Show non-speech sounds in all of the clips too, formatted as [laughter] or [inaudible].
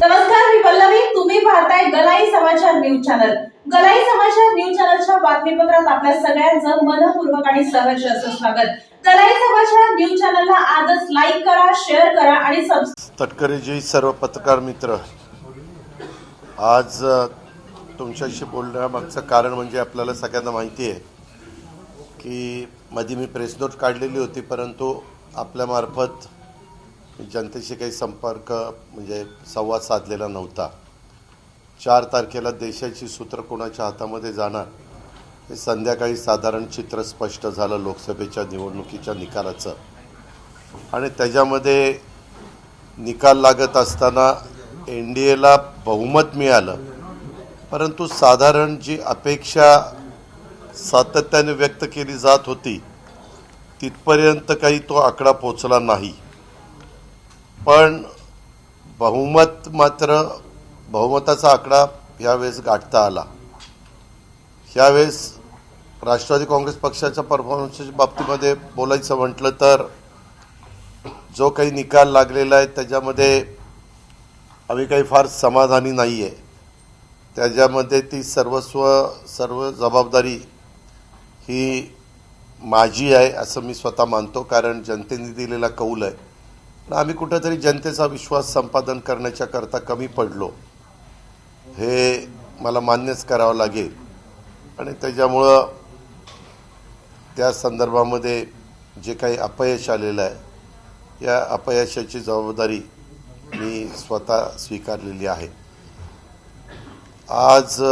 नमस्कार मी पल्लवी. तुम्ही पाहताय गलाई समाचार न्यूज चॅनल. गलाई समाचार न्यूज चॅनलच्या बातमीपत्रात आपल्या सगळ्यांचं मनपूर्वक आणि सहर्ष असं स्वागत. गलाई समाचार न्यूज चॅनलला आजच लाईक करा शेअर करा आणि सबस्क्राईब तटकरेजी सर्व पत्रकार मित्र आज अ, तुमच्याशी बोलण्यामागचं कारण म्हणजे आपल्याला सगळ्यांना माहिती आहे की मध्ये मी प्रेस नोट काढलेली होती परंतु आपल्यामार्फत जनतेशी काही संपर्क म्हणजे संवाद साधलेला नव्हता. चार तारखेला देशाची सूत्र कोणाच्या हातामध्ये जाणार हे संध्याकाळी साधारण चित्र स्पष्ट झालं लोकसभेच्या निवडणुकीच्या निकालाचं. आणि त्याच्यामध्ये निकाल लागत असताना एन डी एला बहुमत मिळालं. परंतु साधारण जी अपेक्षा सातत्याने व्यक्त केली जात होती तिथपर्यंत काही तो आकडा पोचला नाही. पण बहुमत मात्र बहुमताचा आकडा यावेळेस गाठता आला. यावेळेस राष्ट्रवादी काँग्रेस पक्षाच्या परफॉर्मन्सच्या बाबतीमध्ये बोलायचं म्हटलं तर जो काही निकाल लागलेला आहे त्याच्यामध्ये आम्ही काही फार समाधानी नाही आहे त्याच्यामध्ये ती सर्वस्व सर्व जबाबदारी ही माझी आहे असं मी स्वतः मानतो कारण जनतेने दिलेला कौल आहे. आम्ही कुठंतरी जनतेचा विश्वास संपादन करण्याच्या करता कमी पडलो. हे मला मान्यच करावं लागेल. आणि त्याच्यामुळं त्या संदर्भामध्ये जे काही अपयश आलेलं आहे या अपयशाची जबाबदारी मी स्वतः स्वीकारलेली आहे. आज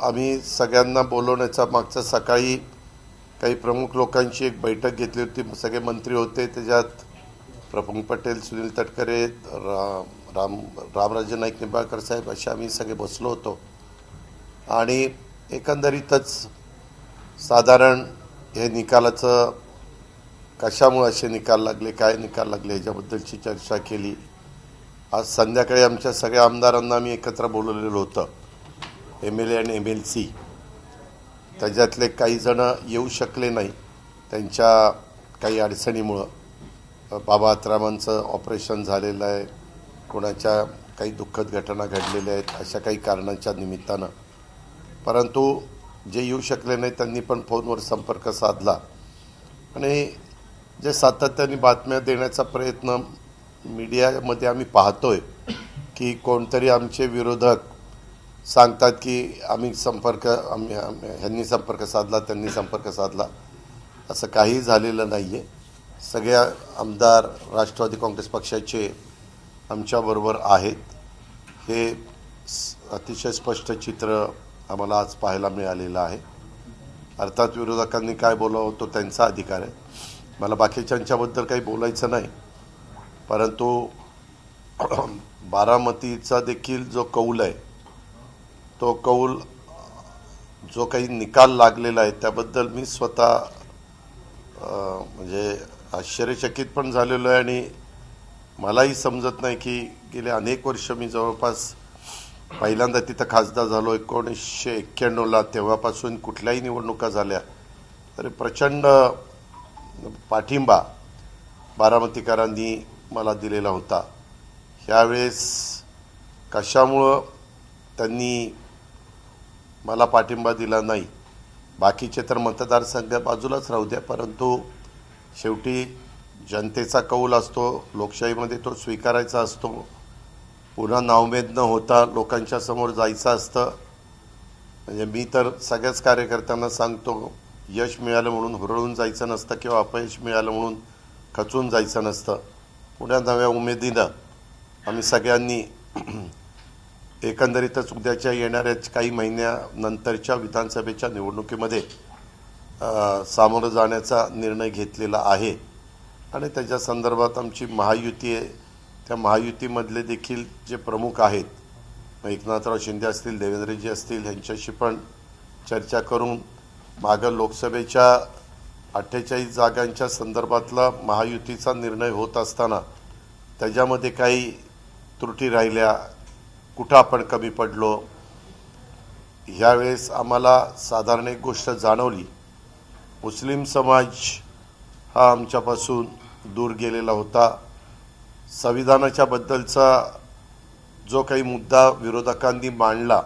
आम्ही सगळ्यांना बोलवण्याचा मागचा सकाळी काही प्रमुख लोकांची एक बैठक घेतली होती. सगळे मंत्री होते. त्याच्यात प्रफुल्ल पटेल सुनील तटकरे राम राम रामराजे नाईक निंबाळकर साहेब असे आम्ही सगळे बसलो होतो. आणि एकंदरीतच साधारण हे निकालाचं कशामुळे असे निकाल लागले काय निकाल लागले ह्याच्याबद्दलची चर्चा केली. आज संध्याकाळी आमच्या सगळ्या आमदारांना आम्ही एकत्र बोलवलेलं होतं एम एल ए आणि एम एल सी. त्याच्यातले काहीजण येऊ शकले नाही त्यांच्या काही अडचणीमुळं. बाबा आत्रामांचं ऑपरेशन झालेलं आहे. कोणाच्या काही दुःखद घटना घडलेल्या आहेत अशा काही कारणांच्या निमित्तानं. परंतु जे येऊ शकले नाही त्यांनी पण फोनवर संपर्क साधला. आणि जे सातत्याने बातम्या देण्याचा प्रयत्न मीडियामध्ये आम्ही पाहतोय की कोणतरी आमचे विरोधक सांगतात की आम्ही संपर्क आम्ही आम्ही- ह्यांनी संपर्क साधला त्यांनी संपर्क साधला. असं काही झालेलं नाही आहे सगळ्या आमदार राष्ट्रवादी काँग्रेस पक्षाचे आमच्याबरोबर आहेत. हे अतिशय स्पष्ट चित्र आम्हाला आज पाहायला मिळालेलं आहे. अर्थात विरोधकांनी काय बोलावं तो त्यांचा अधिकार आहे. मला बाकीच्यांच्याबद्दल काही बोलायचं नाही. परंतु [clears throat] बारामतीचा देखील जो कौल आहे तो कौल जो काही निकाल लागलेला आहे त्याबद्दल मी स्वतः म्हणजे आश्चर्यचकित पण झालेलो आहे आणि मलाही समजत नाही की गेले अनेक वर्ष मी जवळपास पहिल्यांदा तिथं खासदार झालो. एकोणीसशे एक्क्याण्णवला तेव्हापासून कुठल्याही निवडणुका झाल्या तरी प्रचंड पाठिंबा बारामतीकरांनी मला दिलेला होता. ह्यावेळेस कशामुळं त्यांनी मला पाठिंबा दिला नाही? बाकीचे तर मतदारसंघ बाजूलाच राहू द्या परंतु शेवटी जनतेचा कौल असतो लोकशाहीमध्ये तो स्वीकारायचा असतो. पुन्हा नावमेद न होता लोकांच्या समोर जायचं असतं. म्हणजे मी तर सगळ्याच कार्यकर्त्यांना सांगतो यश मिळालं म्हणून हुरळून जायचं नसतं किंवा अपयश मिळालं म्हणून खचून जायचं नसतं. पुन्हा नव्या उमेदीनं आम्ही सगळ्यांनी एकंदरीतच उद्याच्या येणाऱ्या काही महिन्यानंतरच्या विधानसभेच्या निवडणुकीमध्ये सामोरं जाण्याचा निर्णय घेतलेला आहे. आणि त्याच्या संदर्भात आमची महायुती आहे. त्या महायुतीमधले देखील जे प्रमुख आहेत एकनाथराव शिंदे असतील देवेंद्रजी असतील यांच्याशी पण चर्चा करून मागं लोकसभेच्या अठ्ठेचाळीस जागांच्या संदर्भातला महायुतीचा निर्णय होत असताना त्याच्यामध्ये काही त्रुटी राहिल्या कुठं आपण कमी पडलो ह्यावेळेस आम्हाला साधारण एक गोष्ट जाणवली. मुस्लिम समाज हा आमच्यापासून दूर गेलेला होता. संविधानाच्या बद्दलचा जो काही मुद्दा विरोधकांनी मांडला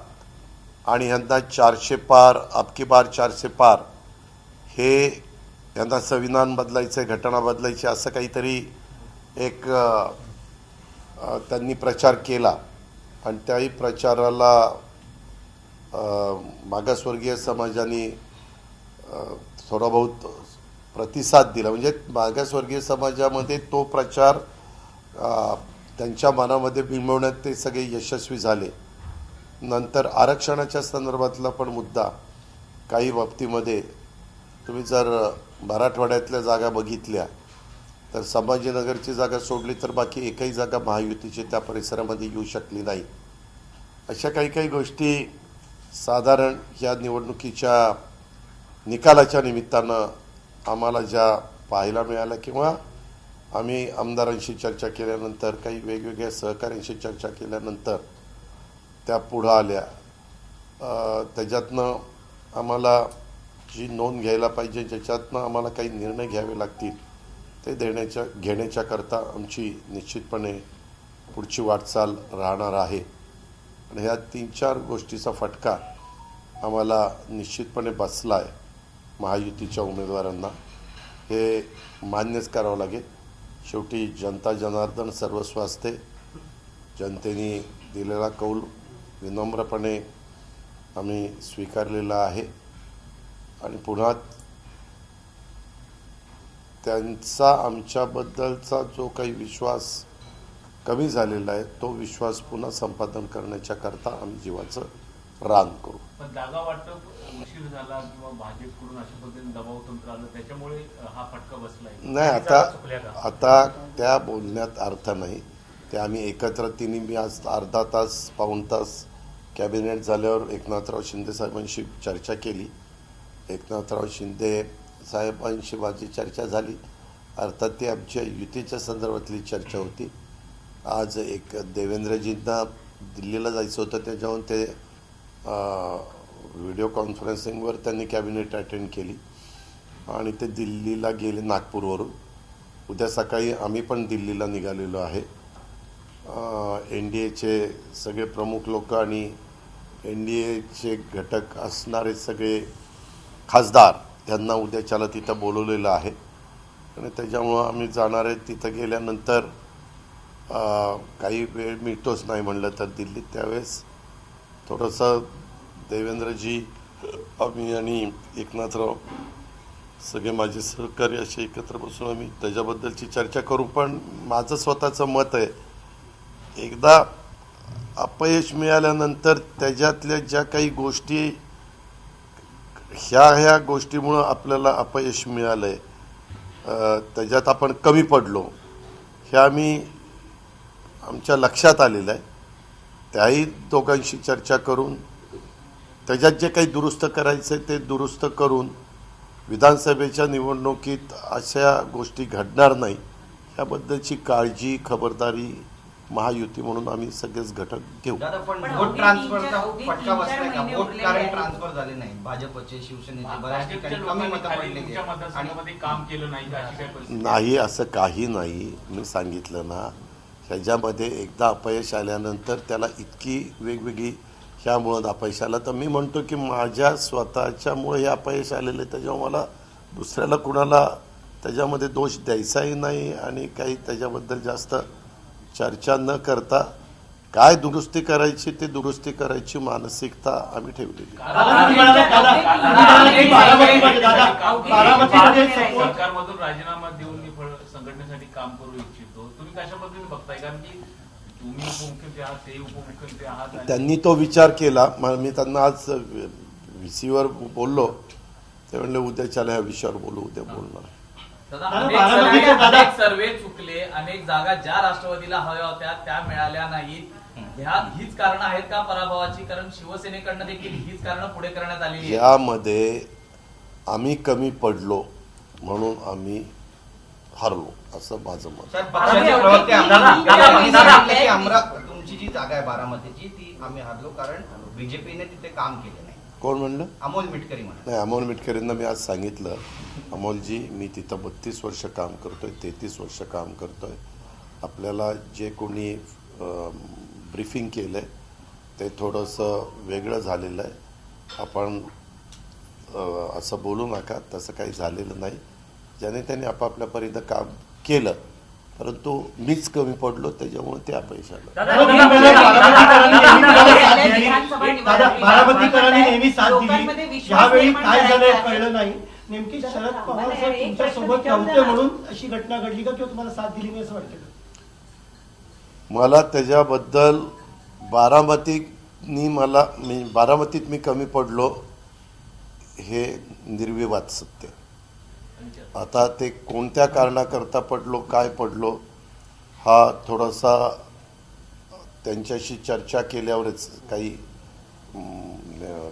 आणि यांना चारशे पार अबकी बार चारशे पार हे यांना संविधान बदलायचं घटना बदलायची असं काहीतरी एक त्यांनी प्रचार केला. आणि त्याही प्रचाराला मागासवर्गीय समाजाने थोडा बहुत प्रतिसाद दिला. म्हणजे मागासवर्गीय समाजामध्ये तो प्रचार त्यांच्या मनामध्ये बिंबवण्यात ते सगळे यशस्वी झाले. नंतर आरक्षणाच्या संदर्भातला पण मुद्दा काही बाबतीमध्ये तुम्ही जर मराठवाड्यातल्या जागा बघितल्या तर संभाजीनगरची जागा सोडली तर बाकी एकही जागा महायुतीची त्या परिसरामध्ये येऊ शकली नाही. अशा काही काही गोष्टी साधारण या निवडणुकीच्या निकालाच्या निमित्तानं आम्हाला ज्या पाहायला मिळाल्या किंवा आम्ही आमदारांशी चर्चा केल्यानंतर काही वेगवेगळ्या सहकाऱ्यांशी चर्चा केल्यानंतर त्या पुढं आल्या. त्याच्यातनं आम्हाला जी नोंद घ्यायला पाहिजे ज्याच्यातनं आम्हाला काही निर्णय घ्यावे लागतील ते देण्याच्या घेण्याच्याकरता आमची निश्चितपणे पुढची वाटचाल राहणार आहे. आणि ह्या तीन चार गोष्टीचा फटका आम्हाला निश्चितपणे बसला आहे महायुतीच्या उमेदवारांना हे मान्यच करावं लागेल. शेवटी जनता जनार्दन सर्वस्व असते. जनतेने दिलेला कौल विनम्रपणे आम्ही स्वीकारलेला आहे. आणि पुन्हा त्यांचा आमच्याबद्दलचा जो काही विश्वास कमी झालेला आहे तो विश्वास पुन्हा संपादन करण्याच्या करता आम्ही जीवाचं रान करू. जागा वाटप उशीर झाला किंवा भाजपकडून अशा पद्धतीने दबाव तंत्र आलं त्याच्यामुळे हा फटका बसलाय. नाही आता? आता त्या बोलण्यात अर्थ नाही. ते आम्ही एकत्र तिन्ही मी आज अर्धा तास पाऊण तास कॅबिनेट झाल्यावर एकनाथराव शिंदे साहेबांशी चर्चा केली. एकनाथराव शिंदे साहेबांशी माझी चर्चा झाली. अर्थात ती आमच्या युतीच्या संदर्भातली चर्चा होती. आज एक देवेंद्रजींना दिल्लीला जायचं होतं त्याच्याहून ते व्हिडिओ कॉन्फरन्सिंगवर त्यांनी कॅबिनेट अटेंड केली. आणि ते दिल्लीला गेले नागपूरवरून. उद्या सकाळी आम्ही पण दिल्लीला निघालेलो आहे. एन डी एचे सगळे प्रमुख लोक आणि एन डी एचे घटक असणारे सगळे खासदार यांना उद्याच्याला तिथं बोलवलेलं आहे. आणि त्याच्यामुळं आम्ही जाणार आहे. तिथं गेल्यानंतर काही वेळ मिळतोच नाही म्हणलं तर दिल्लीत. त्यावेळेस थोडंसं देवेंद्रजी आम्ही आणि एकनाथराव सगळे माझे सहकारी असे एकत्र बसून आम्ही त्याच्याबद्दलची चर्चा करू पण माझं स्वतःचं मत आहे एकदा अपयश मिळाल्यानंतर त्याच्यातल्या ज्या काही गोष्टी ह्या ह्या गोष्टीमुळं आपल्याला अपयश मिळालं आहे त्याच्यात आपण कमी पडलो हे आम्ही आमच्या लक्षात आलेलं आहे. त्याही दोघांशी चर्चा करून त्याच्यात जे काही दुरुस्त करायचं आहे ते दुरुस्त करून विधानसभेच्या निवडणुकीत अशा गोष्टी घडणार नाही याबद्दलची काळजी खबरदारी महायुती म्हणून आम्ही सगळेच घटक घेऊ. दादा पण पण वोट अवघे ट्रान्सफरचा तीन चार- अवघे फटका तीन चार बसलाय का? महिने वोट उरलेले कारण आहेत. ट्रान्सफर झाले नाही. भाजपचे शिवसेनेचे बऱ्याच ठिकाणी भाजपच्या कमी लोकांनी मतं खाली पडलेली तुमच्या आहेत. आणि मतदारसंघामध्ये काम केलं नाही का? अशी काही परिस्थिती नाही असं काही नाही. मी सांगितलं ना ह्याच्यामध्ये एकदा अपयश आल्यानंतर त्याला इतकी वेगवेगळी ह्यामुळं अपयश आलं. तर मी म्हणतो की माझ्या स्वतःच्यामुळे हे अपयश आलेलं आहे त्याच्यामुळे मला दुसऱ्याला कुणाला त्याच्यामध्ये दोष द्यायचाही नाही आणि काही त्याच्याबद्दल जास्त चर्चा न करता काय दुरुस्ती करायची ते दुरुस्ती करायची मानसिकता आम्ही ठेवलेली राजीनामा देऊन संघटनेसाठी काम करू तुम्ही कशा पद्धतीने बघताय? कारण की तुम्ही उपमुख्यमंत्री आहात ते उपमुख्यमंत्री आहात आणि त्यांनी तो विचार केला. मग मी त्यांना आज व्ही सीवर बोललो. ते म्हणले उद्याच्याला ह्या विषयावर बोलू उद्या बोलणार. दादा दादा, अनेक बारामतीचे सर्वे दादा- अनेक सर्वे चुकले. अनेक जागा ज्या राष्ट्रवादीला हव्या होत्या त्या मिळाल्या नाहीत. ह्या हीच कारण आहेत का पराभवाची? कारण शिवसेनेकडनं देखील हीच कारण पुढे करण्यात आलेली आहेत. यामध्ये आम्ही कमी पडलो म्हणून आम्ही हरलो असं माझं मत. साहेब, पक्षाचे प्रवक्ते दादा, आम्हाला- दादा, त्यांनी दादा, सांगितलं की दादा, अमरा- तुमची जी जागा आहे बारामतीची ती आम्ही हरलो कारण बीजेपीने तिथे काम केले नाही. कोण म्हणलं? अमोल मिटकरी म्हणा नाही अमोल मिटकरींना मी आज सांगितलं. अमोलजी मी तिथं बत्तीस वर्ष काम करतोय तेहतीस वर्ष काम करतोय. आपल्याला जे कोणी ब्रीफिंग केलं आहे ते थोडंसं वेगळं झालेलं आहे. आपण अ, असं बोलू नका तसं काही झालेलं नाही. ज्याने त्याने आपापल्यापर्यंत काम केलं परंतु मीच कमी पडलो त्याच्यामुळे ते अपयश आलं बारामतीकरांनी नेहमी साथ दिली यावेळी काय झालंय कळलं नाही नेमकी शरद पवार साहेब तुमच्यासोबत नव्हते म्हणून अशी घटना घडली का किंवा तुम्हाला साथ दिली नाही असं वाटतं? मला त्याच्याबद्दल बारामतीनी मला मी बारामतीत मी कमी पडलो हे निर्विवाद सत्य आता ते कोणत्या कारणाकरता पडलो काय पडलो हा थोडासा त्यांच्याशी चर्चा केल्यावरच काही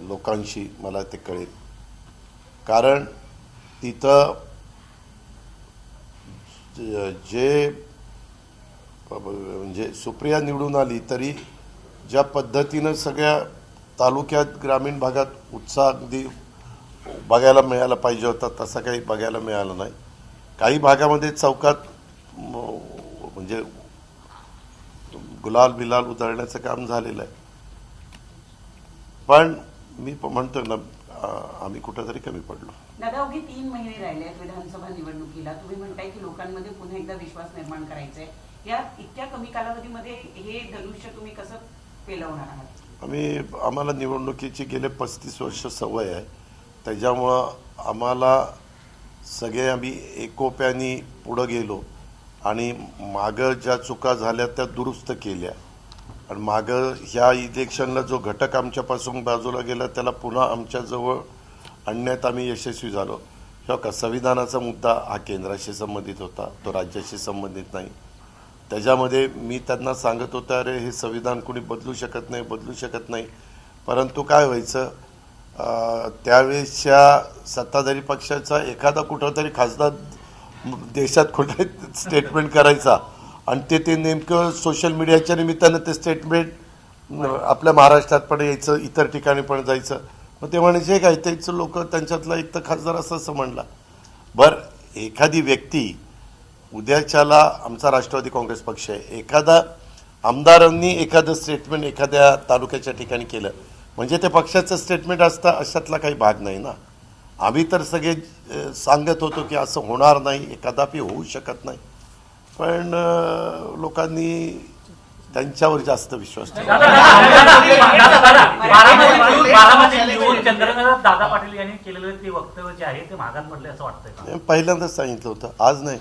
लोकांशी मला ते कळेल. कारण तिथं जे म्हणजे सुप्रिया निवडून आली तरी ज्या पद्धतीनं सगळ्या तालुक्यात ग्रामीण भागात उत्साह अगदी बघायला मिळायला पाहिजे होता तसा काही बघायला मिळाला नाही. काही भागामध्ये चौकात म्हणजे गुलाल बिलाल उधळण्याचं काम झालेलं आहे. पण मी म्हणतो ना आम्ही कुठंतरी कमी पडलो. दादा अवघे तीन महिने राहिले आहेत विधानसभा निवडणुकीला. तुम्ही म्हणताय की लोकांमध्ये पुन्हा एकदा विश्वास निर्माण करायचा आहे या इतक्या कमी कालावधीमध्ये हे धनुष्य तुम्ही कसं पेलवणार आहात? आम्ही आम्हाला निवडणुकीची गेले पस्तीस वर्ष सवय आहे. त्याच्यामुळं आम्हाला सगळे आम्ही एकोप्याने पुढं गेलो आणि मागं ज्या चुका झाल्या त्या दुरुस्त केल्या. आणि मागं ह्या इलेक्शनला जो घटक आमच्यापासून बाजूला गेला त्याला पुन्हा आमच्याजवळ आणण्यात आम्ही यशस्वी झालो. किंवा का? संविधानाचा मुद्दा हा केंद्राशी संबंधित होता तो राज्याशी संबंधित नाही. त्याच्यामध्ये मी त्यांना सांगत होतो अरे हे संविधान कोणी बदलू शकत नाही बदलू शकत नाही. परंतु काय व्हायचं? त्यावेळेसच्या सत्ताधारी पक्षाचा एखादा कुठं तरी खासदार देशात कुठे स्टेटमेंट करायचा. आणि ते ते नेमकं सोशल मीडियाच्या निमित्तानं ते स्टेटमेंट आपल्या महाराष्ट्रात पण यायचं इतर ठिकाणी पण जायचं. मग ते म्हणायचे काय त्याचं लोक त्यांच्यातला एक तर खासदार असं असं म्हणला. बरं एखादी व्यक्ती उद्याच्याला आमचा राष्ट्रवादी काँग्रेस पक्ष आहे. एखादा आमदारांनी एखादं स्टेटमेंट एखाद्या तालुक्याच्या ठिकाणी केलं. म्हणजे ते पक्षाचं स्टेटमेंट असतं अशातला काही भाग नाही ना आम्ही तर सगळे सांगत होतो की असं होणार नाही कदापि होऊ शकत नाही पण लोकांनी त्यांच्यावर जास्त विश्वास ठेवला बारामती बारामती निवडून चंद्रकांत दादा पाटील यांनी केलेलं ते वक्तव्य जे आहे ते महागात पडले असं वाटतंय का मी पहिल्यांदाच सांगितलं होतं आज नाही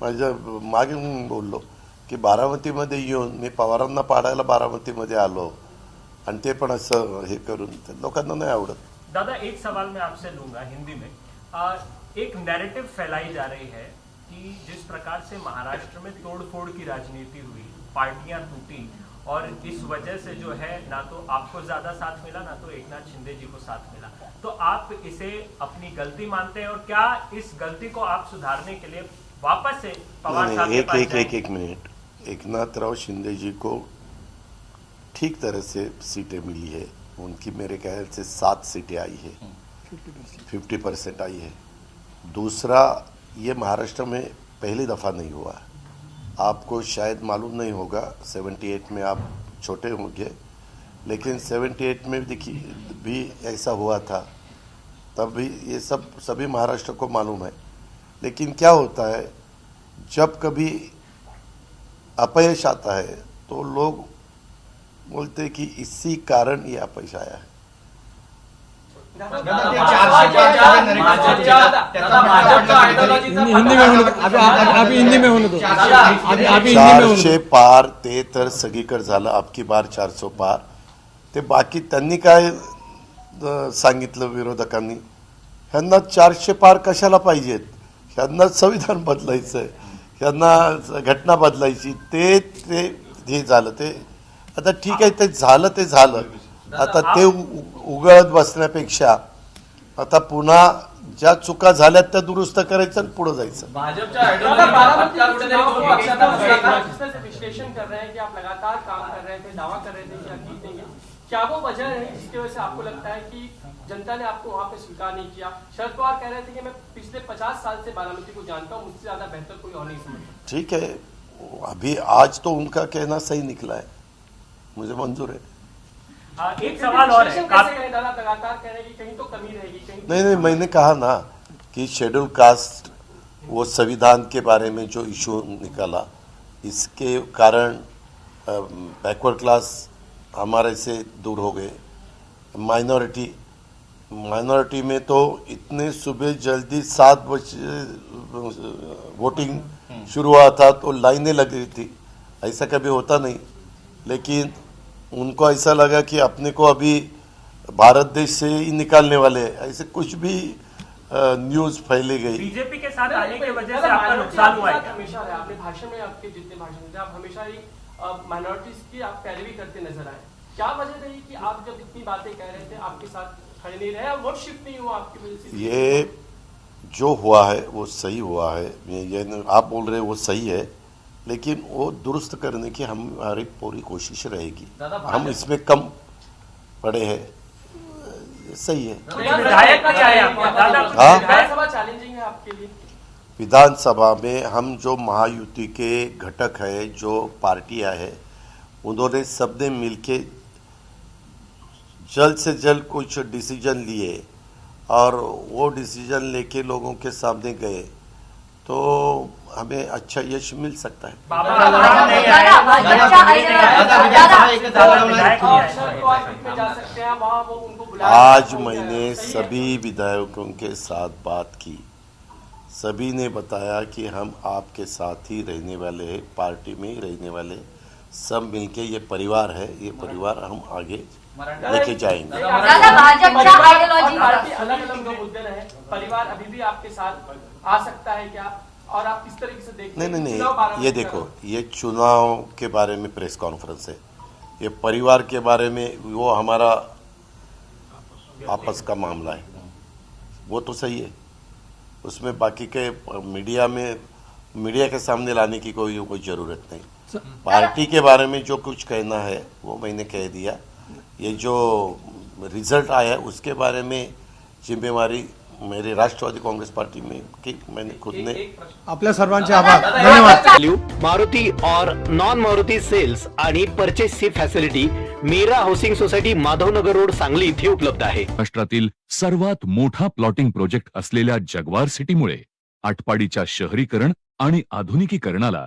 माझ्या मागे मी बोललो की बारामतीमध्ये येऊन मी पवारांना पाडायला बारामतीमध्ये आलो आणि ते पण असं हे करून लोकांना नाही आवडत. दादा एक सवाल मैं आपसे लूँगा हिंदी में. आ, एक नैरेटिव फैलाई जा रही है कि जिस प्रकार से महाराष्ट्र में तोड़फोड़ की राजनीति हुई पार्टियाँ टूटी और इस वजह से जो है ना तो आपको ज़्यादा साथ मिला ना तो एकनाथ शिंदे जी को साथ मिला। तो आप इसे अपनी गलती मानते हैं और क्या इस गलती को आप सुधारने के लिए वापस से पवार साहब एक एक एक? एक मिनट। एकनाथ राव शिंदे जी को ठीक तरह से सीटें मिली है। उनकी मेरे ख्याल से सात सीटें आई है। फिफ्टी परसेंट आई है। दूसरा, ये महाराष्ट्र में पहली दफ़ा नहीं हुआ। आपको शायद मालूम नहीं होगा 78 में आप छोटे होंगे, लेकिन 78 में देखिए, भी ऐसा हुआ था। तब भी ये सब, सभी महाराष्ट्र को मालूम है। लेकिन क्या होता है, जब कभी अपयश आता है तो लोग बोलते हैं कि इसी कारण ये अपयश आया है चारशे पार ते तर सगळीकडे झालं अबकी बार चारशे पार ते बाकी त्यांनी काय सांगितलं विरोधकांनी ह्यांना चारशे पार कशाला पाहिजेत ह्यांना संविधान बदलायचं आहे ह्यांना घटना बदलायची ते ते हे झालं ते आता ठीक आहे ते झालं ते झालं. आता ते उगळत बसण्यापेक्षा आता पुन्हा ज्या चुका झाल्यात त्या दुरुस्त करायचं आणि पुढे जायचं. भाजपच्या आयडियोलॉजीचा फटका कुठेतरी दोन पक्षांना बसला का? विश्लेषण कर रहे हैं कि आप लगातार काम कर रहे थे दावा कर रहे थे कि आप जीतेंगे क्या वो वजह है जिसकी वजह से आपको लगता है कि जनता ने आपको वहाँ पे स्वीकार नहीं किया? शरद पवार कह रहे थे कि मैं पिछले पचास साल से बारामती को जानता हूँ मुझसे ज़्यादा बेहतर कोई और नहीं समझता। ठीक है अभी आज तो उनका कहना सही निकला है। मुझे मंजूर है। आ, एक सवाल और है कह रहे कि कहीं तो कमी रहेगी नहीं नहीं मैंने कहा ना कि शेड्यूल कास्ट वो संविधान के बारे में जो इशू निकाला इसके कारण बैकवर्ड क्लास हमारे से दूर हो गए। माइनॉरिटी माइनॉरिटी में तो इतने सुबह जल्दी सात बजे वोटिंग शुरू हुआ था तो लाइनें लग रही थी ऐसा कभी होता नहीं। लेकिन उनको ऐसा लगा कि अपने को अभी भारत देश से ही निकालने वाले ऐसे कुछ भी न्यूज़ फैली गई। बीजेपी के साथ आने की वजह से आपका नुकसान हुआ है? हमेशा रहे आपने भाषण में आपके जितने भाषण थे आप हमेशा ही माइनॉरिटीज की आप पैरवी करते नज़र आए। क्या वजह रही कि आप जब इतनी बातें कह रहे थे आपके साथ खड़े नहीं रहे वोट शिफ्ट नहीं हुआ आपकी वजह से? ये जो हुआ है वो सही हुआ है। ये ये आप बोल रहे हैं वो सही है। लेकिन वो दुरुस्त करने की हमारी पूरी कोशिश रहेगी। हम इसमें कम पड़े हैं। सही है। विधायक का क्या है आपका? दादा, कुछ हाँ? विधानसभा चैलेंजिंग है आपके लिए। विधानसभा में हम जो महायुति के घटक है जो पार्टियाँ है उन्होंने सबने मिलके जल्द से जल्द कुछ डिसीज़न लिए और वो डिसीज़न लेके लोगों के सामने गए। तो हमें अच्छा यश मिल सकता है बाबा राम नहीं आए दादा, विधानसभा एकच जागा लावणार विधायक आहे. नहीं और आए शरद पवार पीठ में जा सकते हैं वहाँ वो उनको बुलाया आज जा सकता है। मैंने सही है। सभी विधायकों के साथ बात की सभी ने बताया कि हम आपके साथ ही रहने वाले हैं पार्टी में ही रहने वाले सब मिलके ये परिवार है ये परिवार हम आगे मराठा लेके जाएँगे। परिवार अभी भी आपके साथ आ सकता है क्या? और आप किस तरीके से देखते नहीं नहीं नहीं ये देखो ये चुनाव के बारे में प्रेस कॉन्फ्रेंस है। ये परिवार के बारे में वो हमारा आपस का मामला है। वो तो सही है। उसमें बाकी के मीडिया में मीडिया के सामने लाने की कोई कोई ज़रूरत नहीं। पार्टी के बारे में जो कुछ कहना है वो मैंने कह दिया। ये जो रिजल्ट आया है उसके बारे में जिम्मेवारी मेरे राष्ट्रवादी कांग्रेस पार्टी में की मैंने खुद ने आपल्या सर्वांचे आभार. धन्यवाद. मारुती और नॉन मारुती सेल्स आणि परचेसची facility Meera housing society Madhavnagar road Sangli इथे उपलब्ध आहे. महाराष्ट्रातील सर्वात मोठा प्लॉटिंग प्रोजेक्ट असलेल्या जगवार सिटीमुळे आटपाडीच्या शहरीकरण आणि आधुनिकीकरणाला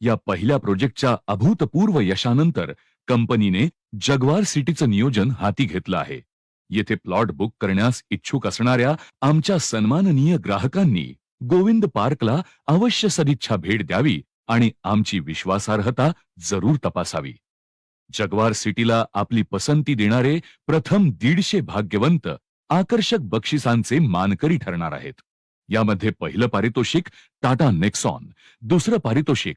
या पहिल्या प्रोजेक्टच्या अभूतपूर्व यशानंतर कंपनीने जगवार सिटीचं नियोजन हाती घेतलं आहे. येथे प्लॉट बुक करण्यास इच्छुक असणाऱ्या आमच्या सन्माननीय ग्राहकांनी गोविंद पार्कला अवश्य सदिच्छा भेट द्यावी आणि आमची विश्वासार्हता जरूर तपासावी. जगवार सिटीला आपली पसंती देणारे प्रथम दीडशे भाग्यवंत आकर्षक बक्षिसांचे मानकरी ठरणार आहेत. यामध्ये पहिलं पारितोषिक टाटा नेक्सॉन दुसरं पारितोषिक